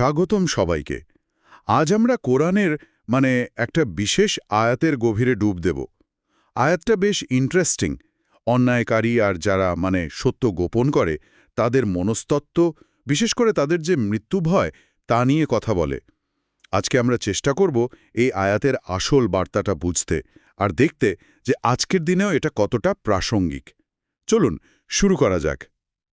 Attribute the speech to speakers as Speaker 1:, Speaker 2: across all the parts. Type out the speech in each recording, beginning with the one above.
Speaker 1: স্বাগতম সবাইকে। আজ আমরা কোরআনের মানে একটা বিশেষ আয়াতের গভীরে ডুব দেব। আয়াতটা বেশ ইন্টারেস্টিং অন্যায়কারী আর যারা মানে সত্য গোপন করে, তাদের মনস্তত্ত্ব, বিশেষ করে তাদের যে মৃত্যু ভয়, তা নিয়ে কথা বলে। আজকে আমরা চেষ্টা করব এই আয়াতের আসল বার্তাটা বুঝতে আর দেখতে যে আজকের দিনেও এটা কতটা প্রাসঙ্গিক। চলুন, শুরু করা যাক।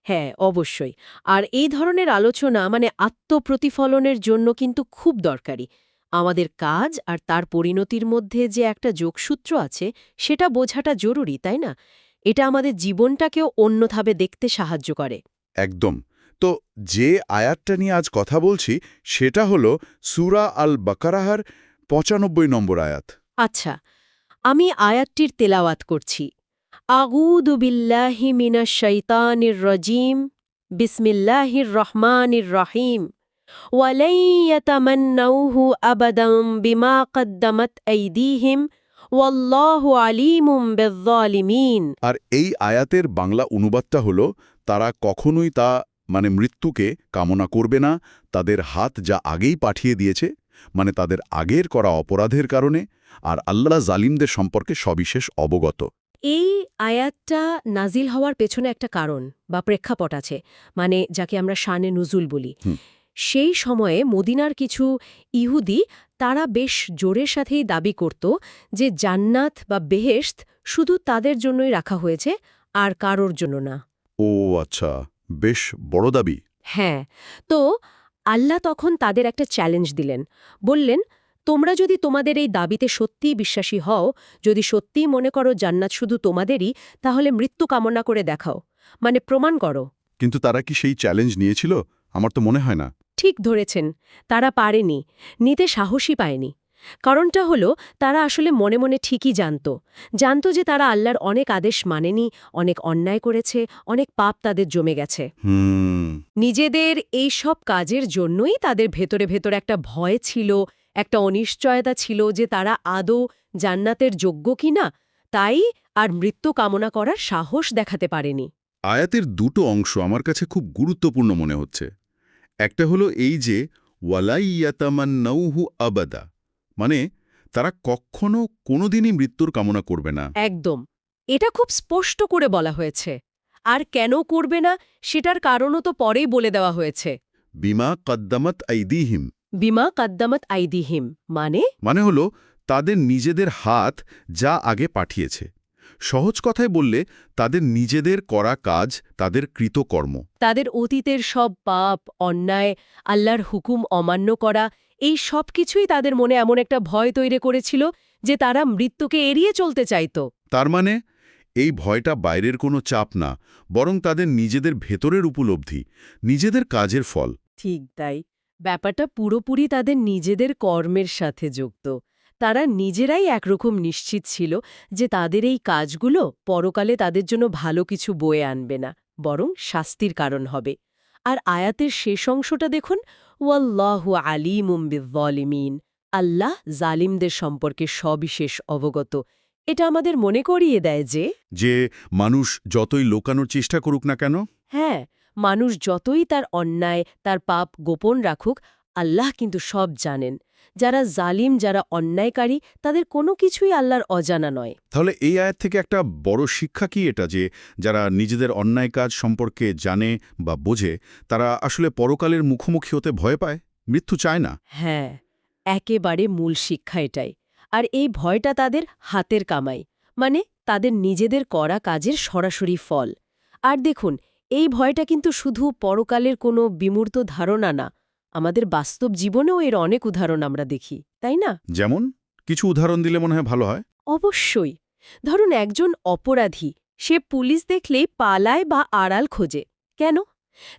Speaker 2: হ্যাঁ অবশ্যই। আর এই ধরনের আলোচনা মানে আত্মপ্রতিফলনের জন্য কিন্তু খুব দরকারি। আমাদের কাজ আর তার পরিণতির মধ্যে যে একটা যোগসূত্র আছে সেটা বোঝাটা জরুরি তাই না? এটা আমাদের জীবনটাকেও অন্যভাবে দেখতে সাহায্য করে।
Speaker 1: একদম। তো যে আয়াতটা নিয়ে আজ কথা বলছি সেটা হলো সুরা আল বাকারাহার পঁচানব্বই নম্বর আয়াত।
Speaker 2: আচ্ছা। আমি আয়াতটির তেলাওয়াত করছি। আগুদু বিল্লাহি মিনা শাইতানির রজিম, বিসমিল্লাহির রহমানির রহিম ওয়ালাই ইয়াতামান্নাউহু আবাদাম বিমা কদ্দামাত আইদিহিম, ওয়াল্লাহু আলিমুম বিয-যালিমিন
Speaker 1: আর এই আয়াতের বাংলা অনুবাদটা হলো, তারা কখনোই তা মানে মৃত্যুকে কামনা করবে না, তাদের হাত যা আগেই পাঠিয়ে দিয়েছে মানে তাদের আগের করা অপরাধের কারণে, আর আল্লাহ জালিমদের সম্পর্কে সবিশেষ অবগত।
Speaker 2: এই আয়াতটা নাজিল হওয়ার পেছনে একটা কারণ বা প্রেক্ষাপট আছে মানে যাকে আমরা শানে নুজুল বলি। সেই সময়ে মদিনার কিছু ইহুদি তারা বেশ জোরের সাথেই দাবি করত যে জান্নাত বা বেহেশত শুধু তাদের জন্যই রাখা হয়েছে আর কারোর জন্য না।
Speaker 1: ও আচ্ছা বেশ বড় দাবি।
Speaker 2: হ্যাঁ তো আল্লাহ তখন তাদের একটা চ্যালেঞ্জ দিলেন। বললেন তোমরা যদি তোমাদের এই দাবিতে সত্যিই বিশ্বাসী হও যদি সত্যিই মনে করো জান্নাত শুধু তোমাদেরই তাহলে মৃত্যু কামনা করে দেখাও। মানে প্রমাণ করো।
Speaker 1: কিন্তু তারা কি সেই চ্যালেঞ্জ নিয়েছিল? আমার তো মনে হয় না।
Speaker 2: ঠিক ধরেছেন। তারা পারেনি। নিতে সাহসী পায়নি। কারণটা হলো তারা আসলে মনে মনে ঠিকই জানত। জানত যে তারা আল্লাহর অনেক আদেশ মানেনি অনেক অন্যায় করেছে অনেক পাপ তাদের জমে গেছে। নিজেদের এই সব কাজের জন্যই তাদের ভেতরে ভেতরে একটা ভয় ছিল একটা অনিশ্চয়তা ছিল যে তারা আদৌ জান্নাতের যোগ্য কিনা তাই আর মৃত্যু কামনা করার সাহস দেখাতে পারেনি।
Speaker 1: আয়াতের দুটো অংশ আমার কাছে খুব গুরুত্বপূর্ণ মনে হচ্ছে। একটা হলো এই যে ওয়ালাইয়াতামান্নাউহু আবাদা মানে তারা কখনো কোনোদিনই মৃত্যুর কামনা করবে না।
Speaker 2: একদম। এটা খুব স্পষ্ট করে বলা হয়েছে। আর কেন করবে না সেটার কারণও তো পরেই বলে দেওয়া হয়েছে।
Speaker 1: বিমা কদ্দামত আইদিহিম
Speaker 2: বিমা কাদ্দামত আইদিহিম। মানে?
Speaker 1: মানে হলো তাদের নিজেদের হাত যা আগে পাঠিয়েছে। সহজ কথায় বললে তাদের নিজেদের করা কাজ তাদের কৃতকর্ম।
Speaker 2: তাদের অতীতের সব পাপ অন্যায় আল্লাহর হুকুম অমান্য করা এই সব কিছুই তাদের মনে এমন একটা ভয় তৈরি করেছিল যে তারা মৃত্যুকে এড়িয়ে চলতে চাইত।
Speaker 1: তার মানে এই ভয়টা বাইরের কোনো চাপ না বরং তাদের নিজেদের ভেতরের উপলব্ধি নিজেদের কাজের ফল।
Speaker 2: ঠিক তাই। ব্যাপারটা পুরোপুরি তাদের নিজেদের কর্মের সাথে যুক্ত। তারা নিজেরাই একরকম নিশ্চিত ছিল যে তাদের এই কাজগুলো পরকালে তাদের জন্য ভালো কিছু বয়ে আনবে না বরং শাস্তির কারণ হবে। আর আয়াতের শেষ অংশটা দেখুন ওয়াল্লাহু আলিমুম বিজ্জলিমিন। আল্লাহ জালিমদের সম্পর্কে সবিশেষ অবগত। এটা আমাদের মনে করিয়ে দেয় যে
Speaker 1: যে মানুষ যতই লোকানোর চেষ্টা করুক না কেন
Speaker 2: হ্যাঁ মানুষ যতই তার অন্যায় তার পাপ গোপন রাখুক আল্লাহ কিন্তু সব জানেন। যারা জালিম যারা অন্যায়কারী তাদের কোনো কিছুই আল্লাহর অজানা নয়।
Speaker 1: তাহলে এই আয়াত থেকে একটা বড় শিক্ষা কি এটা যে যারা নিজেদের অন্যায় কাজ সম্পর্কে জানে বা বোঝে তারা আসলে পরকালের মুখোমুখি হতে ভয় পায়? মৃত্যু চায় না?
Speaker 2: হ্যাঁ একেবারে মূল শিক্ষা এটাই। আর এই ভয়টা তাদের হাতের কামাই। মানে তাদের নিজেদের করা কাজের সরাসরি ফল। আর দেখুন এই ভয়টা কিন্তু শুধু পরকালের কোনো বিমূর্ত ধারণা না আমাদের বাস্তব জীবনেও এর অনেক উদাহরণ আমরা দেখি তাই না?
Speaker 1: যেমন কিছু উদাহরণ দিলে মনে হয় ভালো হয়।
Speaker 2: অবশ্যই। ধরুন একজন অপরাধী সে পুলিশ দেখলেই পালায় বা আড়াল খোঁজে। কেন?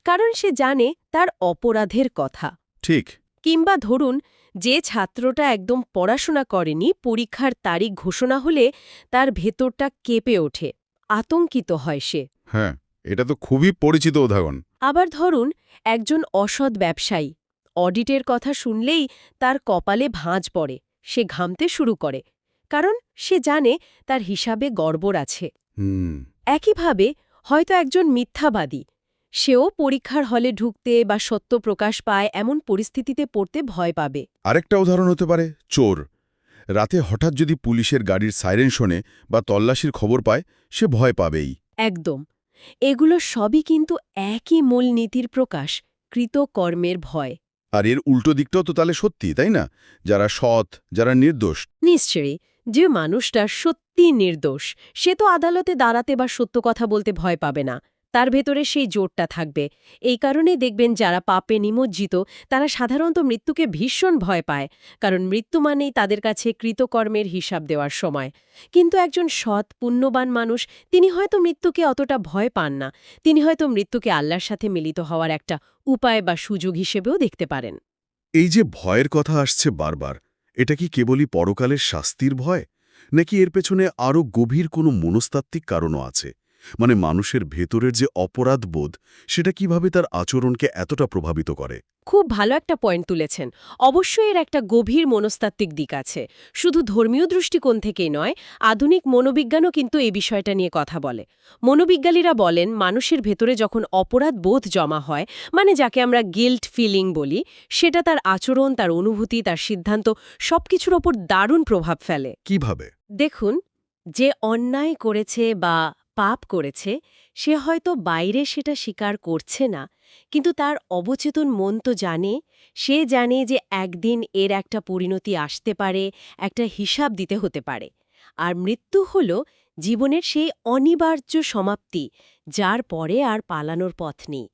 Speaker 2: কারণ সে জানে তার অপরাধের কথা।
Speaker 1: ঠিক।
Speaker 2: কিংবা ধরুন যে ছাত্রটা একদম পড়াশোনা করেনি পরীক্ষার তারিখ ঘোষণা হলে তার ভেতরটা কেঁপে ওঠে আতঙ্কিত হয় সে।
Speaker 1: হ্যাঁ। এটা তো খুবই পরিচিত উদাহরণ।
Speaker 2: আবার ধরুন একজন অসৎ ব্যবসায়ী। অডিটের কথা শুনলেই তার কপালে ভাঁজ পড়ে সে ঘামতে শুরু করে কারণ সে জানে তার হিসাবে গড়বড় আছে। একইভাবে হয়তো একজন মিথ্যাবাদী। সেও পরীক্ষার হলে ঢুকতে বা সত্য প্রকাশ পায় এমন পরিস্থিতিতে পড়তে ভয় পাবে।
Speaker 1: আরেকটা উদাহরণ হতে পারে চোর। রাতে হঠাৎ যদি পুলিশের গাড়ির সাইরেন শোনে বা তল্লাশির খবর পায় সে ভয় পাবেই।
Speaker 2: একদম। এগুলো সবই কিন্তু একই মূল নীতির প্রকাশ কৃতকর্মের ভয়।
Speaker 1: আর এর উল্টো দিকটাও তো তাহলে সত্যি তাই না? যারা সৎ যারা নির্দোষ।
Speaker 2: নিশ্চয়ই যে মানুষটা সত্যি নির্দোষ সে তো আদালতে দাঁড়াতে বা সত্য কথা বলতে ভয় পাবে না। তার ভেতরে সেই জোরটা থাকবে। এই কারণে দেখবেন যারা পাপে নিমজ্জিত, তারা সাধারণত মৃত্যুকে ভীষণ ভয় পায়, কারণ মৃত্যু মানেই তাদের কাছে কৃতকর্মের হিসাব দেওয়ার সময়। কিন্তু একজন সৎ, পুণ্যবান মানুষ, তিনি হয়তো মৃত্যুকে অতটা ভয় পান না। তিনি হয়তো মৃত্যুকে আল্লাহর সাথে মিলিত হওয়ার একটা উপায় বা সুযোগ হিসেবেও দেখতে পারেন।
Speaker 1: এই যে ভয়ের কথা আসছে বারবার, এটা কি কেবলই পরকালের শাস্তির ভয়? নাকি এর পেছনে আরও গভীর কোনো মনস্তাত্ত্বিক কারণও আছে? মানে মানুষের ভেতরের যে অপরাধ বোধ সেটা কীভাবে তার আচরণকে এতটা প্রভাবিত করে?
Speaker 2: খুব ভালো একটা পয়েন্ট তুলেছেন। অবশ্যই এর একটা গভীর মনস্তাত্ত্বিক দিক আছে। শুধু ধর্মীয় দৃষ্টিকোণ থেকেই নয় আধুনিক মনোবিজ্ঞানও কিন্তু এই বিষয়টা নিয়ে কথা বলে। মনোবিজ্ঞানীরা বলেন মানুষের ভেতরে যখন অপরাধ বোধ জমা হয় মানে যাকে আমরা গিল্ট ফিলিং বলি সেটা তার আচরণ তার অনুভূতি তার সিদ্ধান্ত সবকিছুর ওপর দারুণ প্রভাব ফেলে।
Speaker 1: কীভাবে?
Speaker 2: দেখুন যে অন্যায় করেছে বা পাপ করেছে, সে হয়তো বাইরে সেটা স্বীকার করছে না, কিন্তু তার অবচেতন মন তো জানে, সে জানে যে একদিন এর একটা পরিণতি আসতে পারে, একটা হিসাব দিতে হতে পারে। আর মৃত্যু হল জীবনের সেই অনিবার্য সমাপ্তি, যার পরে আর পালানোর পথ নেই।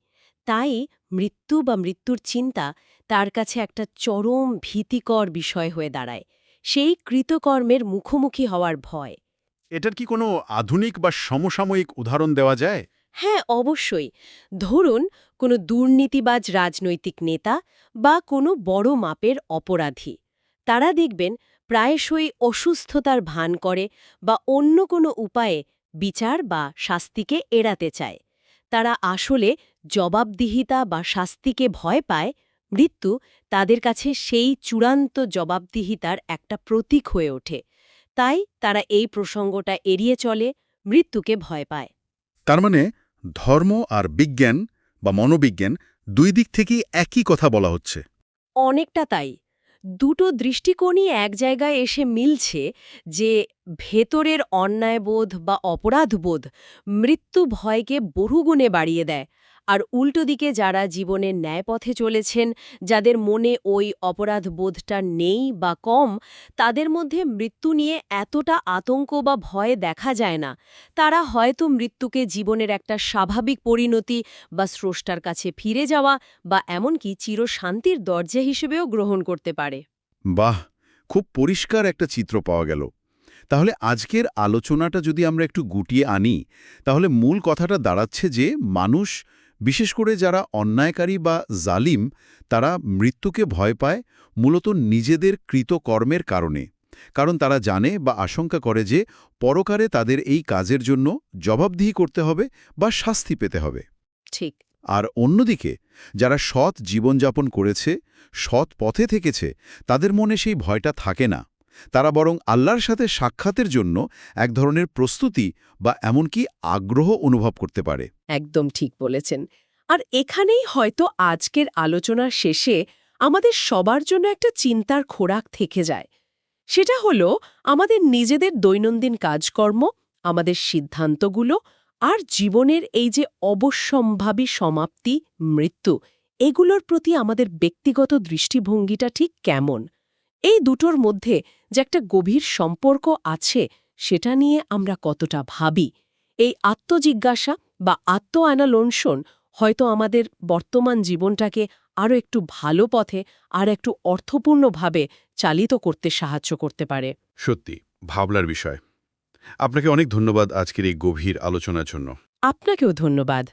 Speaker 2: তাই মৃত্যু বা মৃত্যুর চিন্তা তার কাছে একটা চরম ভীতিকর বিষয় হয়ে দাঁড়ায়। সেই কৃতকর্মের মুখোমুখি হওয়ার ভয়।
Speaker 1: এটার কি কোনো আধুনিক বা সমসাময়িক উদাহরণ দেওয়া যায়?
Speaker 2: হ্যাঁ অবশ্যই। ধরুন, কোনো দুর্নীতিবাজ রাজনৈতিক নেতা বা কোনো বড় মাপের অপরাধী। তারা দেখবেন প্রায়শই অসুস্থতার ভান করে বা অন্য কোনো উপায়ে বিচার বা শাস্তিকে এড়াতে চায়। তারা আসলে জবাবদিহিতা বা শাস্তিকে ভয় পায়, মৃত্যু তাদের কাছে সেই চূড়ান্ত জবাবদিহিতার একটা প্রতীক হয়ে ওঠে। তাই তারা এই প্রসঙ্গটা এড়িয়ে চলে মৃত্যুকে ভয় পায়।
Speaker 1: তার মানে ধর্ম আর বিজ্ঞান বা মনোবিজ্ঞান দুই দিক থেকেই একই কথা বলা হচ্ছে।
Speaker 2: অনেকটা তাই। দুটো দৃষ্টিকোণই এক জায়গায় এসে মিলছে যে ভেতরের অন্যায়বোধ বা অপরাধবোধ মৃত্যু ভয়কে বহুগুণে বাড়িয়ে দেয়। আর উল্টো দিকে যারা জীবনের ন্যায়পথে চলেছেন, যাদের মনে ওই অপরাধবোধটা নেই বা কম, তাদের মধ্যে মৃত্যু নিয়ে এতটা আতঙ্ক বা ভয় দেখা যায় না। তারা হয়তো মৃত্যুকে জীবনের একটা স্বাভাবিক পরিণতি বা স্রষ্টার কাছে ফিরে যাওয়া বা এমনকি চিরশান্তির দরজা হিসেবেও গ্রহণ করতে পারে।
Speaker 1: বাহ! খুব পরিষ্কার একটা চিত্র পাওয়া গেল। তাহলে আজকের আলোচনাটা যদি আমরা একটু গুটিয়ে আনি, তাহলে মূল কথাটা দাঁড়াচ্ছে যে মানুষ বিশেষ করে যারা অন্যায়কারী বা জালিম তারা মৃত্যুকে ভয় পায় মূলত নিজেদের কৃতকর্মের কারণে। কারণ তারা জানে বা আশঙ্কা করে যে পরকারে তাদের এই কাজের জন্য জবাবদিহি করতে হবে বা শাস্তি পেতে হবে।
Speaker 2: ঠিক।
Speaker 1: আর অন্যদিকে যারা সৎ জীবনযাপন করেছে সৎ পথে থেকেছে তাদের মনে সেই ভয়টা থাকে না। তারা বরং আল্লাহর সাথে সাক্ষাতের জন্য এক ধরনের প্রস্তুতি বা এমনকি আগ্রহ অনুভব করতে পারে।
Speaker 2: একদম ঠিক বলেছেন। আর এখানেই হয়তো আজকের আলোচনার শেষে আমাদের সবার জন্য একটা চিন্তার খোরাক থেকে যায়। সেটা হলো আমাদের নিজেদের দৈনন্দিন কাজকর্ম, আমাদের সিদ্ধান্তগুলো আর জীবনের এই যে অবশ্যম্ভাবী সমাপ্তি, মৃত্যু, এগুলোর প্রতি আমাদের ব্যক্তিগত দৃষ্টিভঙ্গিটা ঠিক কেমন? এই দুটোর মধ্যে যে একটা গভীর সম্পর্ক আছে সেটা নিয়ে আমরা কতটা ভাবি। এই আত্মজিজ্ঞাসা বা আত্ম অ্যানালোনশন হয়তো আমাদের বর্তমান জীবনটাকে আরও একটু ভালো পথে আর একটু অর্থপূর্ণভাবে চালিত করতে সাহায্য করতে পারে।
Speaker 1: সত্যি ভাবলার বিষয়। আপনাকে অনেক ধন্যবাদ আজকের এই গভীর আলোচনার জন্য।
Speaker 2: আপনাকেও ধন্যবাদ।